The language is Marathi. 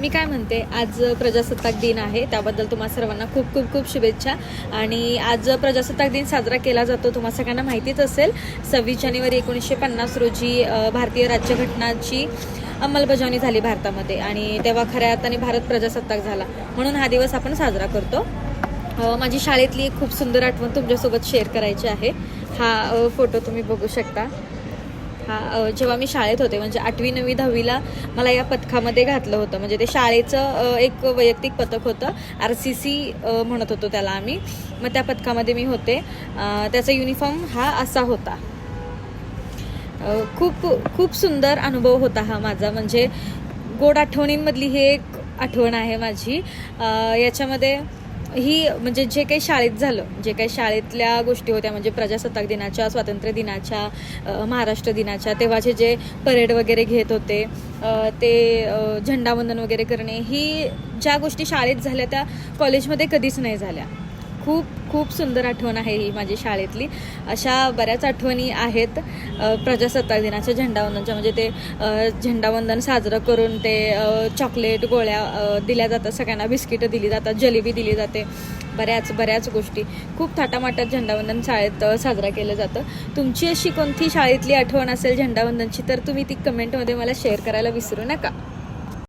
मी काय म्हणते आज प्रजासत्ताक दिन आहे त्याबद्दल तुम्हा सर्वांना खूप खूप खूप शुभेच्छा. आणि आज प्रजासत्ताक दिन साजरा केला जातो तुम्हा सगळ्यांना माहितीच असेल सव्वीस जानेवारी एकोणीसशे पन्नास रोजी भारतीय राज्यघटनाची अंमलबजावणी झाली भारतामध्ये. आणि तेव्हा खऱ्या अर्थाने भारत प्रजासत्ताक झाला. म्हणून हा दिवस आपण साजरा करतो. माझी शाळेतली एक खूप सुंदर आठवण तुमच्यासोबत शेअर करायची आहे. हा फोटो तुम्ही बघू शकता. हा जेव्हा मी शाळेत होते म्हणजे आठवी नववी दहावीला मला या पथकामध्ये घातलं होतं. म्हणजे ते शाळेचं एक वैयक्तिक पथक होतं आर सी सी म्हणत होतो त्याला आम्ही. मग त्या पथकामध्ये मी होते. त्याचा युनिफॉर्म हा असा होता. खूप खूप सुंदर अनुभव होता हा माझा. म्हणजे गोड आठवणींमधली ही एक आठवण आहे माझी. याच्यामध्ये ही म्हणजे जे काही शाळेत झालं जे काही शाळेतल्या गोष्टी होत्या म्हणजे प्रजासत्ताक दिनाच्या स्वातंत्र्य दिनाच्या महाराष्ट्र दिनाच्या तेव्हाचे जे परेड वगैरे घेत होते ते झंडावंदन झेंडावंदन वगैरे करणे ही ज्या गोष्टी शाळेत झाल्या त्या कॉलेजमध्ये कधीच नाही झाल्या. खूप खूप सुंदर आठवण आहे ही माझी शाळेतली. अशा बऱ्याच आठवणी आहेत प्रजासत्ताक दिनाच्या झेंडावंदनच्या. म्हणजे ते झेंडावंदन साजरं करून ते चॉकलेट गोळ्या दिल्या जातात. सगळ्यांना बिस्किटं दिली जातात जलेबी दिली जाते. बऱ्याच बऱ्याच गोष्टी. खूप थाटामाटात झेंडावंदन शाळेत साजरा केलं जातं. तुमची अशी कोणती शाळेतली आठवण असेल झेंडावंदनची तर तुम्ही ती कमेंटमध्ये मला शेअर करायला विसरू नका.